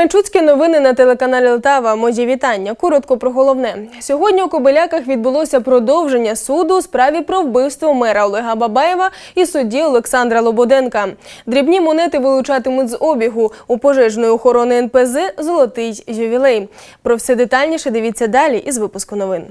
Кременчуцькі новини на телеканалі Лтава. Мої вітання. Коротко про головне. Сьогодні у Кобиляках відбулося продовження суду у справі про вбивство мера Олега Бабаєва і судді Олександра Лободенка. Дрібні монети вилучатимуть з обігу у пожежної охорони НПЗ Золотий ювілей. Про все детальніше дивіться далі із випуску новин.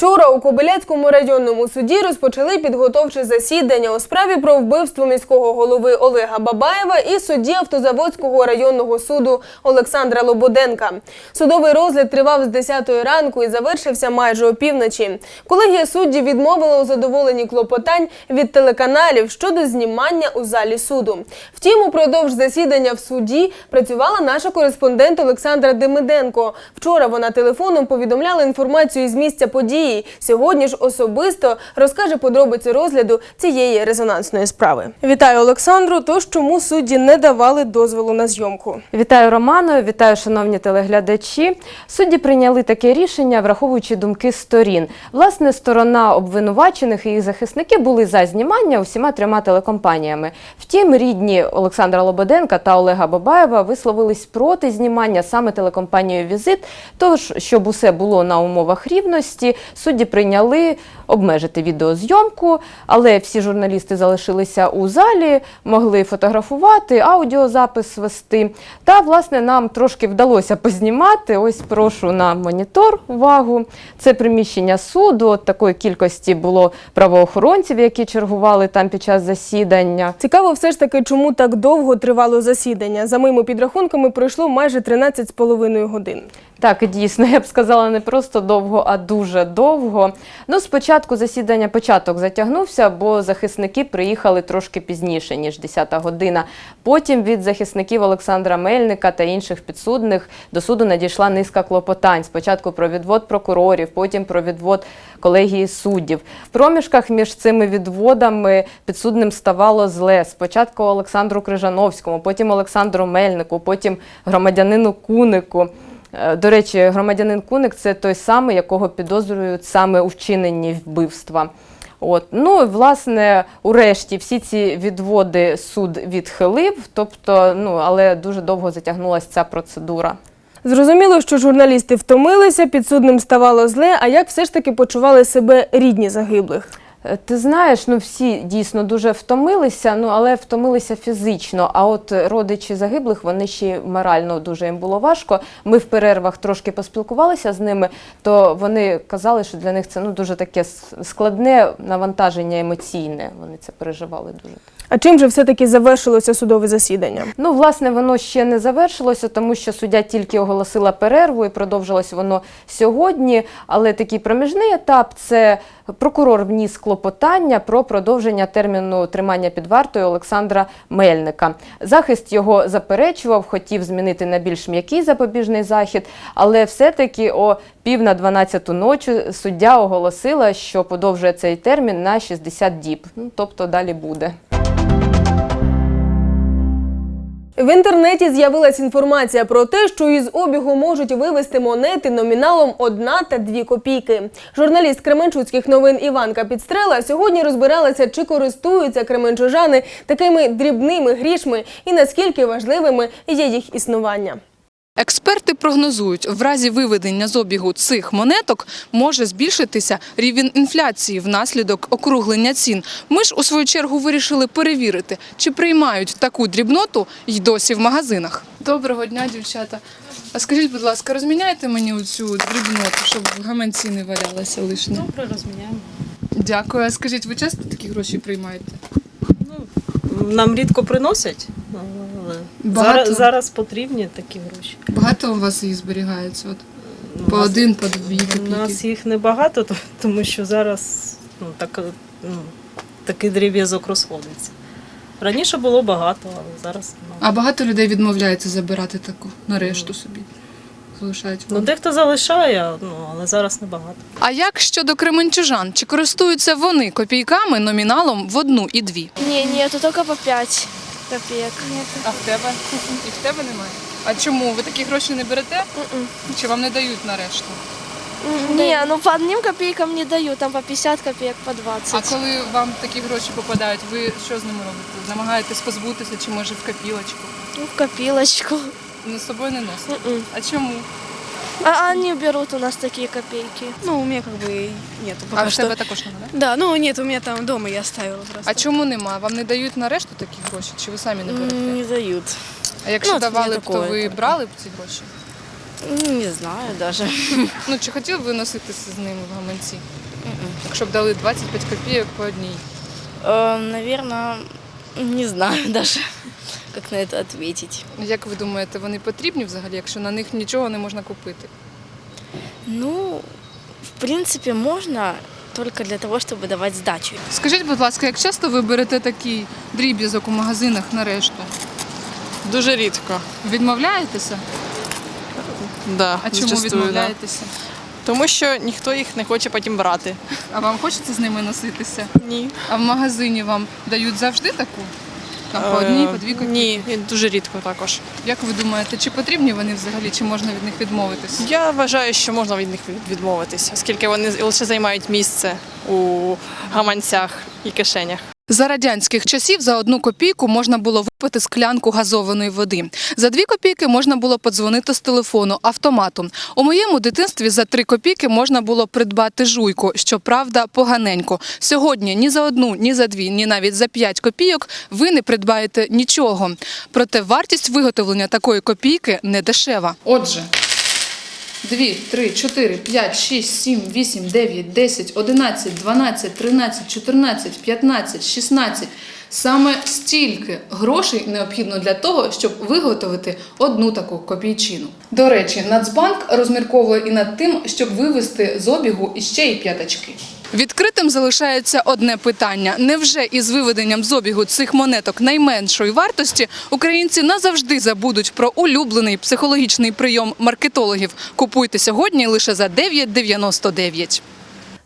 Вчора у Кобиляцькому районному суді розпочали підготовче засідання у справі про вбивство міського голови Олега Бабаєва і судді Автозаводського районного суду Олександра Лободенка. Судовий розгляд тривав з 10 ранку і завершився майже опівночі. Колегія суддів відмовила у задоволенні клопотань від телеканалів щодо знімання у залі суду. Втім, упродовж засідання в суді працювала наша кореспондент Олександра Демиденко. Вчора вона телефоном повідомляла інформацію із місця події. Сьогодні ж особисто розкаже подробиці розгляду цієї резонансної справи. Вітаю Олександру. Тож чому судді не давали дозволу на зйомку? Вітаю Романо, вітаю, шановні телеглядачі. Судді прийняли таке рішення, враховуючи думки сторін. Власне, сторона обвинувачених і їх захисники були за знімання усіма трьома телекомпаніями. Втім, рідні Олександра Лободенка та Олега Бабаєва висловились проти знімання саме телекомпанією Візит. Тож, щоб усе було на умовах рівності, судді прийняли обмежити відеозйомку, але всі журналісти залишилися у залі, могли фотографувати, аудіозапис вести. Та, власне, нам трошки вдалося познімати. Ось прошу на монітор увагу. Це приміщення суду. От такої кількості було правоохоронців, які чергували там під час засідання. Цікаво, все ж таки, чому так довго тривало засідання. За моїми підрахунками пройшло майже 13 з половиною годин. Так, дійсно, я б сказала не просто довго, а дуже довго. Ну, спочатку засідання початок затягнувся, бо захисники приїхали трошки пізніше, ніж 10 година. Потім від захисників Олександра Мельника та інших підсудних до суду надійшла низка клопотань. Спочатку про відвод прокурорів, потім про відвод колегії суддів. В проміжках між цими відводами підсудним ставало зле. Спочатку Олександру Крижановському, потім Олександру Мельнику, потім громадянину Кунику. Е, До речі, громадянин Куник це той самий, якого підозрюють саме у вчиненні вбивства. От. Ну, власне, урешті всі ці відводи суд відхилив, тобто, ну, але дуже довго затягнулася ця процедура. Зрозуміло, що журналісти втомилися, підсудним ставало зле. А як все ж таки почували себе рідні загиблих? Е, Ти знаєш, ну всі дійсно дуже втомилися, ну але втомилися фізично. А от родичі загиблих вони ще морально дуже їм було важко. Ми в перервах трошки поспілкувалися з ними, то вони казали, що для них це ну дуже таке складне навантаження емоційне. Вони це переживали дуже. А чим же все-таки завершилося судове засідання? Ну, власне, воно ще не завершилося, тому що суддя тільки оголосила перерву і продовжилось воно сьогодні. Але такий проміжний етап це прокурор вніс клопотання про продовження терміну тримання під вартою Олександра Мельника. Захист його заперечував, хотів змінити на більш м'який запобіжний захід, але все-таки о пів на 12 ночі суддя оголосила, що подовжує цей термін на 60 діб. Ну, тобто далі буде. В інтернеті з'явилась інформація про те, що із обігу можуть вивести монети номіналом 1 та 2 копійки. Журналіст Кременчуцьких новин Іванка Підстрела сьогодні розбиралася, чи користуються кременчужани такими дрібними грішми і наскільки важливими є їх існування. Експерти прогнозують, в разі виведення з обігу цих монеток може збільшитися рівень інфляції внаслідок округлення цін. Ми ж у свою чергу вирішили перевірити, чи приймають таку дрібноту й досі в магазинах. Доброго дня, дівчата. А скажіть, будь ласка, розміняйте мені оцю дрібноту, щоб в гаманці не валялася лишня. Добре, розміняємо. Дякую. А скажіть, ви часто такі гроші приймаєте? Ну, Нам рідко приносять, Багато? зараз, зараз потрібні такі гроші. Багато у вас їх зберігається? От Ну, по нас- один, по дві У нас їх небагато, то- тому що зараз ну, так, ну, такий дріб'язок розходиться. Раніше було багато, але зараз ну, А багато людей відмовляється забирати таку на решту собі. Залишають ну дехто залишає, ну, але зараз небагато. А як щодо кременчужан? Чи користуються вони копійками номіналом в одну і дві? Не, нету, только по 5 копеек. Нет. А в тебе? І в тебе немає? А чому? Ви такі гроші не берете? Чи вам не дають на решту? Не, ну по одним копейкам не даю, там по 50 копеек, по 20. А коли вам такі гроші попадають, ви що з ними робите? Намагаєтесь позбутися чи може в копілочку? Ну, в копилочку. Ну, з собою не носите. А чому? А они берут у нас такие копейки. Ну, у меня как бы нету пока А в что. тебе також нема, да? Да, ну нет, у меня там дома я оставила просто. А чому нема? Вам не дають на решту такі гроші, чи ви самі не берете? Не дают. А якщо ну, от давали б, то такое ви тільки. брали б ці гроші? М, Не знаю даже. Ну чи хотіли б ви носитися з ними в гаманці? Якщо б дали 25 копійок по одній. Наверное, не знаю даже, как на это ответить. Як ви думаєте, вони потрібні взагалі, якщо на них нічого не можна купити? Ну, в принципе, можно только для того, чтобы давать сдачу. Скажіть, будь ласка, як часто ви берете такий дріб'язок у магазинах на решту? Дуже рідко. Відмовляєтеся? Да, А чому зачастую, да. відмовляєтеся? Тому що ніхто їх не хоче потім брати. А вам хочеться з ними носитися? Ні. А в магазині вам дають завжди таку? Там по одній, по дві Е, копійки? Ні, дуже рідко також. Як ви думаєте, чи потрібні вони взагалі, чи можна від них відмовитися? Я вважаю, що можна від них від- відмовитися, оскільки вони лише займають місце у гаманцях і кишенях. За радянських часів за одну копійку можна було випити склянку газованої води. За дві копійки можна було подзвонити з телефону автомату. У моєму дитинстві за три копійки можна було придбати жуйку, щоправда, поганенько. Сьогодні ні за одну, ні за дві, ні навіть за п'ять копійок ви не придбаєте нічого. Проте вартість виготовлення такої копійки не дешева. Отже. 2, 3, 4, 5, 6, 7, 8, 9, 10, 11, 12, 13, 14, 15, 16. Саме стільки грошей необхідно для того, щоб виготовити одну таку копійчину. До речі, Нацбанк розмірковує і над тим, щоб вивести з обігу іще й п'ятачки. Відкритим залишається одне питання: невже із виведенням з обігу цих монеток найменшої вартості українці назавжди забудуть про улюблений психологічний прийом маркетологів? Купуйте сьогодні лише за 9,99.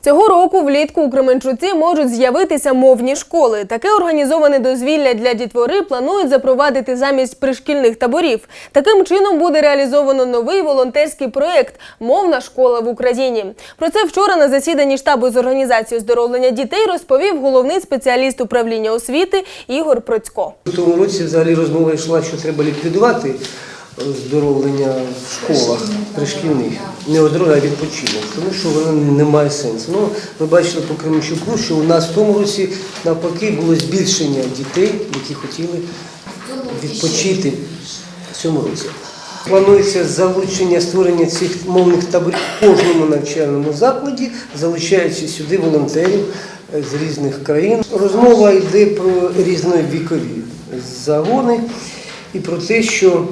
Цього року влітку у Кременчуці можуть з'явитися мовні школи. Таке організоване дозвілля для дітвори планують запровадити замість пришкільних таборів. Таким чином буде реалізовано новий волонтерський проєкт Мовна школа в Україні. Про це вчора на засіданні штабу з організації оздоровлення дітей розповів головний спеціаліст управління освіти Ігор Процько. У тому році взагалі розмова йшла, що треба ліквідувати оздоровлення в школах пришкільних. Не оздоровлення, а відпочинок, тому що воно не має сенсу. Ну, ми бачили по Кременчуку, що у нас в тому році навпаки було збільшення дітей, які хотіли відпочити в цьому році. Планується залучення створення цих мовних таборів в кожному навчальному закладі, залучаючи сюди волонтерів е, з різних країн. Розмова йде про різновікові загони і про те, що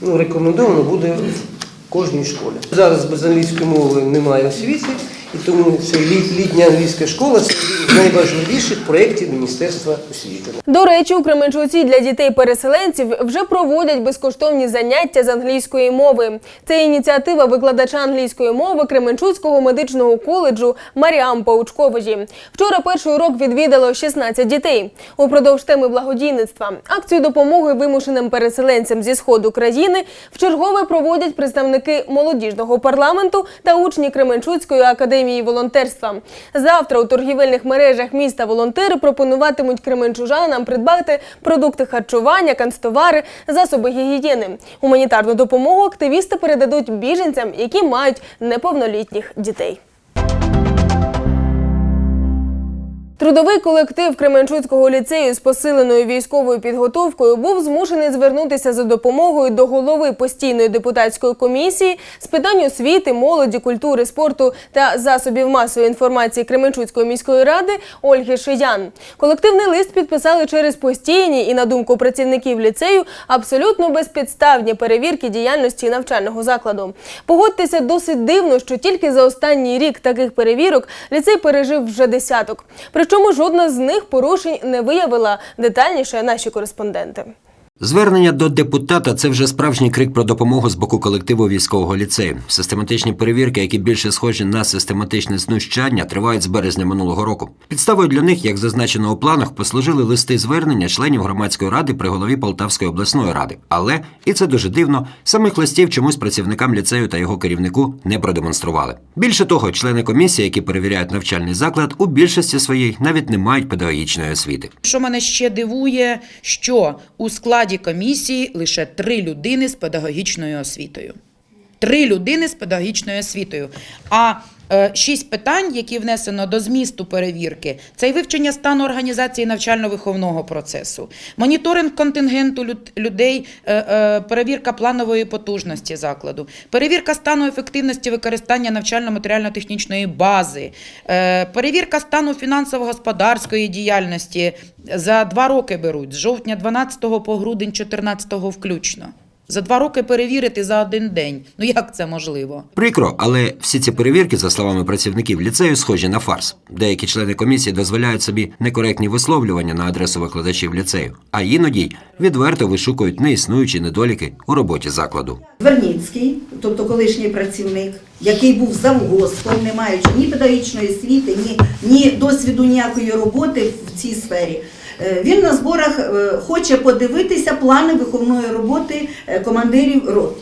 ну, рекомендовано буде в кожній школі. Зараз без англійської мови немає освіти, і тому це літня англійська школа це один з найважливіших проєктів Міністерства освіти. До речі, у Кременчуці для дітей-переселенців вже проводять безкоштовні заняття з англійської мови. Це ініціатива викладача англійської мови Кременчуцького медичного коледжу Маріам Паучкової. Вчора перший урок відвідало 16 дітей. Упродовж теми благодійництва акцію допомоги вимушеним переселенцям зі сходу країни вчергове проводять представники молодіжного парламенту та учні Кременчуцької академії волонтерства. Завтра у торгівельних мережах міста волонтери пропонуватимуть кременчужанам придбати продукти харчування, канцтовари, засоби гігієни. Гуманітарну допомогу активісти передадуть біженцям, які мають неповнолітніх дітей. Трудовий колектив Кременчуцького ліцею з посиленою військовою підготовкою був змушений звернутися за допомогою до голови постійної депутатської комісії з питань освіти, молоді, культури, спорту та засобів масової інформації Кременчуцької міської ради Ольги Шиян. Колективний лист підписали через постійні і, на думку працівників ліцею, абсолютно безпідставні перевірки діяльності навчального закладу. Погодьтеся, досить дивно, що тільки за останній рік таких перевірок ліцей пережив вже десяток. Причому жодна з них порушень не виявила детальніше наші кореспонденти. Звернення до депутата це вже справжній крик про допомогу з боку колективу військового ліцею. Систематичні перевірки, які більше схожі на систематичне знущання, тривають з березня минулого року. Підставою для них, як зазначено у планах, послужили листи звернення членів громадської ради при голові Полтавської обласної ради. Але і це дуже дивно, самих листів чомусь працівникам ліцею та його керівнику не продемонстрували. Більше того, члени комісії, які перевіряють навчальний заклад, у більшості своїй навіть не мають педагогічної освіти. Що мене ще дивує, що у складі комісії лише три людини з педагогічною освітою. Три людини з педагогічною освітою. А шість питань, які внесено до змісту перевірки, це і вивчення стану організації навчально-виховного процесу, моніторинг контингенту люд- людей, е, е, перевірка планової потужності закладу, перевірка стану ефективності використання навчально-матеріально-технічної бази, е, перевірка стану фінансово-господарської діяльності. За два роки беруть з жовтня 12 по грудень 14 включно. За два роки перевірити за один день. Ну як це можливо? Прикро, але всі ці перевірки, за словами працівників ліцею, схожі на фарс. Деякі члени комісії дозволяють собі некоректні висловлювання на адресу викладачів ліцею, а іноді відверто вишукують неіснуючі недоліки у роботі закладу. Верніцький, тобто колишній працівник, який був завгоспом, не маючи ні педагогічної освіти, ні, ні досвіду ніякої роботи в цій сфері. Е, Він на зборах е, хоче подивитися плани виховної роботи е, командирів рот.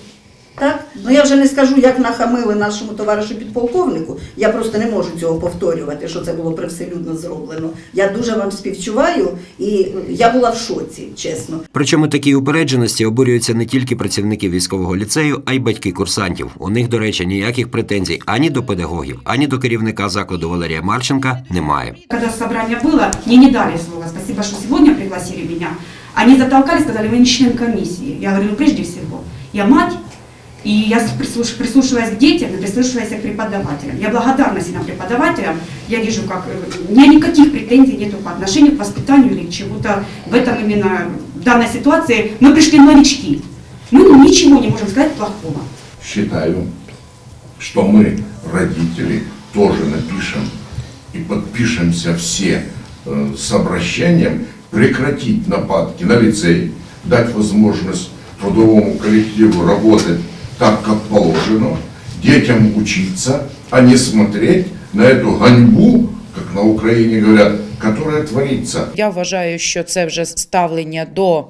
Так? Ну я вже не скажу, як нахамили нашому товаришу підполковнику. Я просто не можу цього повторювати, що це було привселюдно зроблено. Я дуже вам співчуваю, і я була в шоці, чесно. Причому такій упередженості обурюються не тільки працівники військового ліцею, а й батьки курсантів. У них, до речі, ніяких претензій ані до педагогів, ані до керівника закладу Валерія Марченка немає. Когда собрание было, мне не дали слова. Спасибо, что сегодня пригласили меня. Они затолкали, сказали, вы не член комиссии. Я говорю, ну прежде всего, я мать, и я прислуш- прислушиваясь к детям прислушиваясь к преподавателям. Я благодарна всем преподавателям. Я вижу, как э, у меня никаких претензий нету по отношению к воспитанию или чему-то в этом именно в данной ситуации. Мы пришли новички. Мы ничего не можем сказать плохого. считаю, что мы, родители, тоже напишем и подпишемся все э, с обращением прекратить нападки на лицей, дать возможность трудовому коллективу работать так, как положено, детям учиться, а не смотреть на эту ганьбу, как на Украине говорят, которая творится. Я вважаю, що це вже ставлення до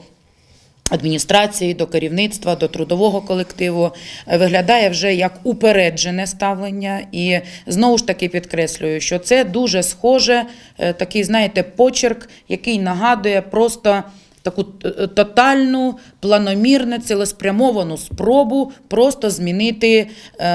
адміністрації, до керівництва, до трудового колективу е, виглядає вже як упереджене ставлення. І знову ж таки підкреслюю, що це дуже схоже, е, такий, знаєте, почерк, який нагадує просто. Таку е, тотальну, планомірну, цілеспрямовану спробу просто змінити е,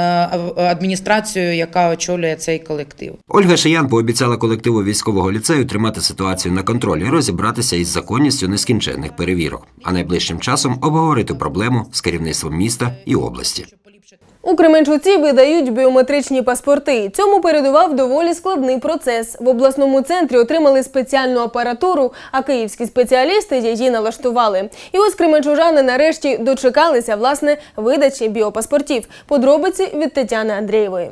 адміністрацію, яка очолює цей колектив. Ольга Шиян пообіцяла колективу військового ліцею тримати ситуацію на контролі, розібратися із законністю нескінченних перевірок, а найближчим часом обговорити проблему з керівництвом міста і області. У Кременчуці видають біометричні паспорти. Цьому передував доволі складний процес. В обласному центрі отримали спеціальну апаратуру, а київські спеціалісти її налаштували. І ось кременчужани нарешті дочекалися власне видачі біопаспортів. Подробиці від Тетяни Андрієвої.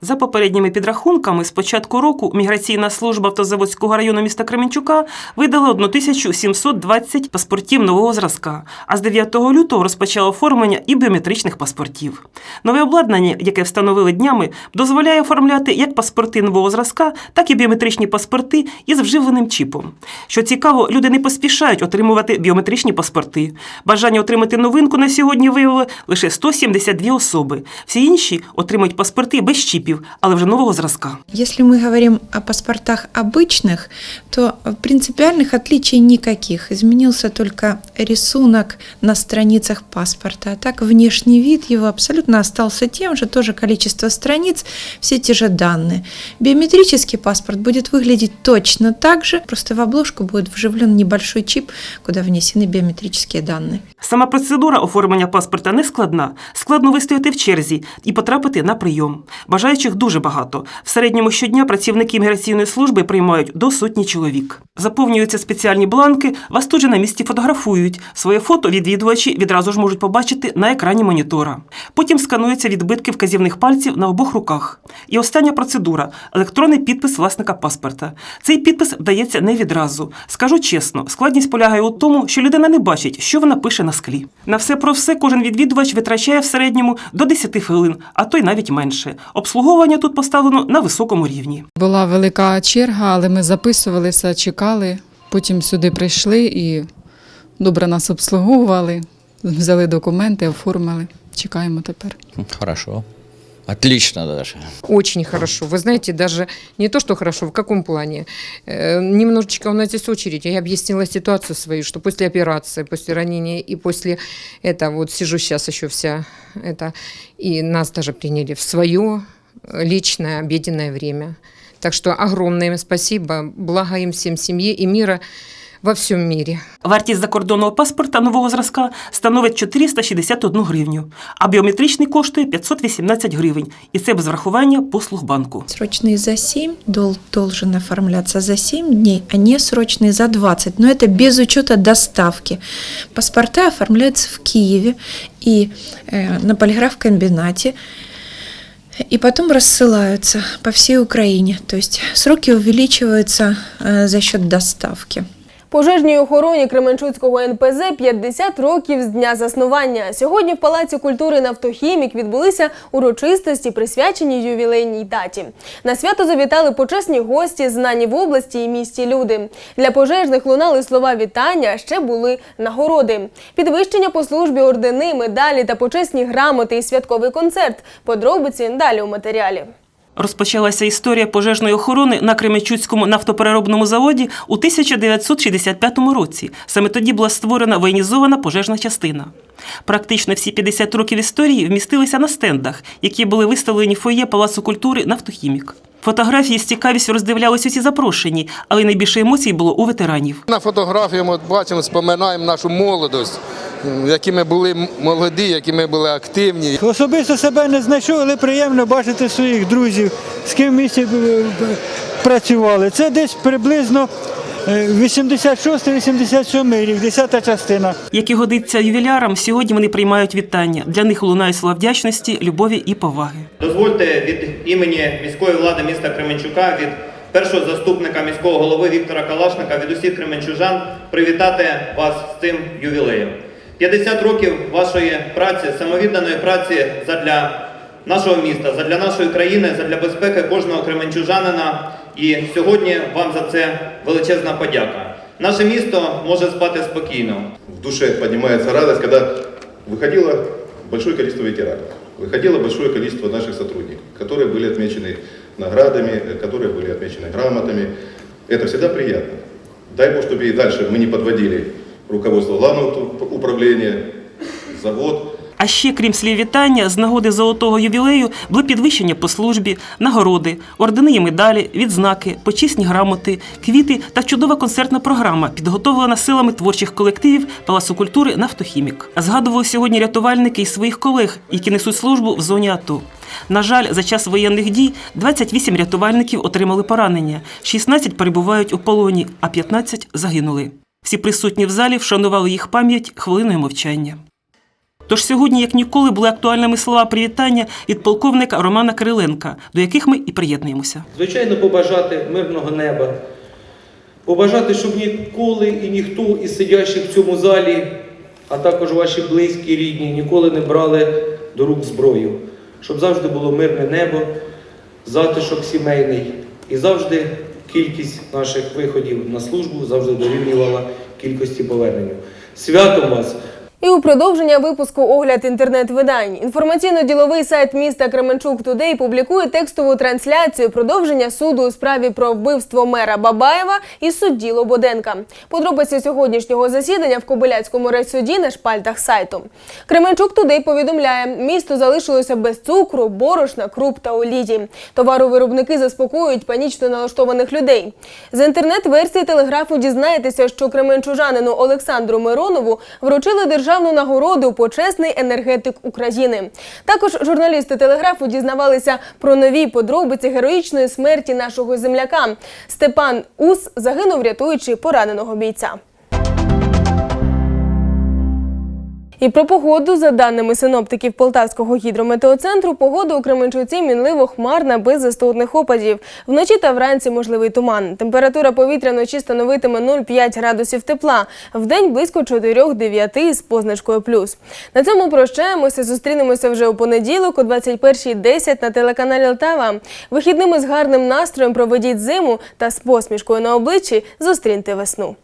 За попередніми підрахунками, з початку року міграційна служба Автозаводського району міста Кременчука видала 1720 паспортів нового зразка, а з 9 лютого розпочало оформлення і біометричних паспортів. Нове обладнання, яке встановили днями, дозволяє оформляти як паспорти нового зразка, так і біометричні паспорти із вживленим чіпом. Що цікаво, люди не поспішають отримувати біометричні паспорти. Бажання отримати новинку на сьогодні виявили лише 172 особи. Всі інші отримують паспорти без чіпів, але вже нового зразка. Если мы говорим о паспортах обычных, то принципиальных отличий никаких. Изменился только рисунок на страницах паспорта. А так внешний вид его абсолютно остался тем же, тоже количество страниц, все те же данные. Биометрический паспорт будет выглядеть точно так же, просто в обложку будет вживлен небольшой чип, куда внесены биометрические данные. Сама процедура оформлення паспорта не складна. Складно вистояти в черзі і потрапити на прийом. Бажаючи Бажаючих дуже багато. В середньому щодня працівники міграційної служби приймають до сотні чоловік. Заповнюються спеціальні бланки, вас тут же на місці фотографують. Своє фото відвідувачі відразу ж можуть побачити на екрані монітора. Потім скануються відбитки вказівних пальців на обох руках. І остання процедура електронний підпис власника паспорта. Цей підпис вдається не відразу. Скажу чесно, складність полягає у тому, що людина не бачить, що вона пише на склі. На все про все кожен відвідувач витрачає в середньому до 10 хвилин, а то й навіть менше. Обслуговування тут поставлено на високому рівні. Була велика черга, але ми записувалися, чекали. Потім сюди прийшли і добре нас обслуговували, взяли документи, оформили. Чекаємо тепер. Хорошо. Отлично даже. Очень хорошо. Вы знаете, даже не то, что хорошо, в каком плане. Э, Немножечко у нас здесь очередь. Я объяснила ситуацию свою, что после операции, после ранения и после этого, вот сижу сейчас еще вся это, и нас даже приняли в свое э, личное обеденное время. Так что огромное им спасибо, благо им всем семье и мира во всем мире. Вартість закордонного паспорта нового зразка становить 461 гривню, а біометричний коштує 518 гривень, і це без врахування послуг банку. Срочный за 7 дол- должен оформляться за 7 дней, а не срочный за 20. Но это без учета доставки. Паспорта оформляются в Киеве и э, на полиграф-комбинате. И потом рассылаются по всей Украине. То есть сроки увеличиваются э, за счет доставки. Пожежній охороні Кременчуцького НПЗ 50 років з дня заснування. Сьогодні в Палаці культури «Нафтохімік» відбулися урочистості, присвячені ювілейній даті. На свято завітали почесні гості, знані в області і місті люди. Для пожежних лунали слова вітання, ще були нагороди. Підвищення по службі ордени, медалі та почесні грамоти і святковий концерт. Подробиці далі у матеріалі. Розпочалася історія пожежної охорони на Кременчуцькому нафтопереробному заводі у 1965 році. Саме тоді була створена воєнізована пожежна частина. Практично всі 50 років історії вмістилися на стендах, які були виставлені в фоє Палацу культури «Нафтохімік». Фотографії з цікавістю роздивлялись усі запрошені, але найбільше емоцій було у ветеранів. На фотографії ми бачимо, споминаємо нашу молодость, які ми були молоді, які ми були активні. Особисто себе не знайшов, але приємно бачити своїх друзів, з ким в місті е, працювали. Це десь приблизно 86-87 рік, 10 частина. Як і годиться ювілярам, сьогодні вони приймають вітання. Для них лунають слова вдячності, любові і поваги. Дозвольте від імені міської влади міста Кременчука, від першого заступника міського голови Віктора Калашника, від усіх кременчужан привітати вас з цим ювілеєм. 50 років вашої праці, самовідданої праці задля нашого міста, задля нашої країни, задля безпеки кожного кременчужанина. І сьогодні вам за це величезна подяка. Наше місто може спати спокійно. в душе поднимается радость, когда выходило большое количество ветеранов, выходило большое количество наших сотрудников, которые были отмечены наградами, э, которые были отмечены грамотами. Это всегда приятно. Дай Бог, чтобы и дальше мы не подводили руководство главного ту- управления, завод, А ще, крім слів вітання, з нагоди золотого ювілею були підвищення по службі, нагороди, ордени і медалі, відзнаки, почесні грамоти, квіти та чудова концертна програма, підготовлена силами творчих колективів Палацу культури «Нафтохімік». Згадували сьогодні рятувальники і своїх колег, які несуть службу в зоні АТО. На жаль, за час воєнних дій 28 рятувальників отримали поранення, 16 перебувають у полоні, а 15 загинули. Всі присутні в залі вшанували їх пам'ять хвилиною мовчання. Тож сьогодні, як ніколи, були актуальними слова привітання від полковника Романа Кириленка, до яких ми і приєднуємося. Звичайно, побажати мирного неба, побажати, щоб ніколи і ніхто із сидящих в цьому залі, а також ваші близькі, рідні, ніколи не брали до рук зброю, щоб завжди було мирне небо, затишок сімейний і завжди кількість наших виходів на службу завжди дорівнювала кількості повернення. Святом вас! І у продовження випуску огляд інтернет-видань. Інформаційно-діловий сайт міста Кременчук Тудей публікує текстову трансляцію продовження суду у справі про вбивство мера Бабаєва і судді Лободенка. Подробиці сьогоднішнього засідання в Кобиляцькому райсуді на шпальтах сайту. Кременчук Тудей повідомляє, місто залишилося без цукру, борошна, круп та олії. Товаровиробники заспокоюють панічно налаштованих людей. З інтернет-версії телеграфу дізнаєтеся, що кременчужанину Олександру Миронову вручили державну державну нагороду Почесний енергетик України. Також журналісти телеграфу дізнавалися про нові подробиці героїчної смерті нашого земляка. Степан Ус загинув, рятуючи пораненого бійця. І про погоду, за даними синоптиків Полтавського гідрометеоцентру, погода у Кременчуці мінливо хмарна без застудних опадів. Вночі та вранці можливий туман. Температура повітря вночі становитиме 0,5 градусів тепла, вдень близько 4-9 з позначкою плюс. На цьому прощаємося, зустрінемося вже у понеділок о 21.10 на телеканалі Алтава. Вихідними з гарним настроєм проведіть зиму та з посмішкою на обличчі зустріньте весну.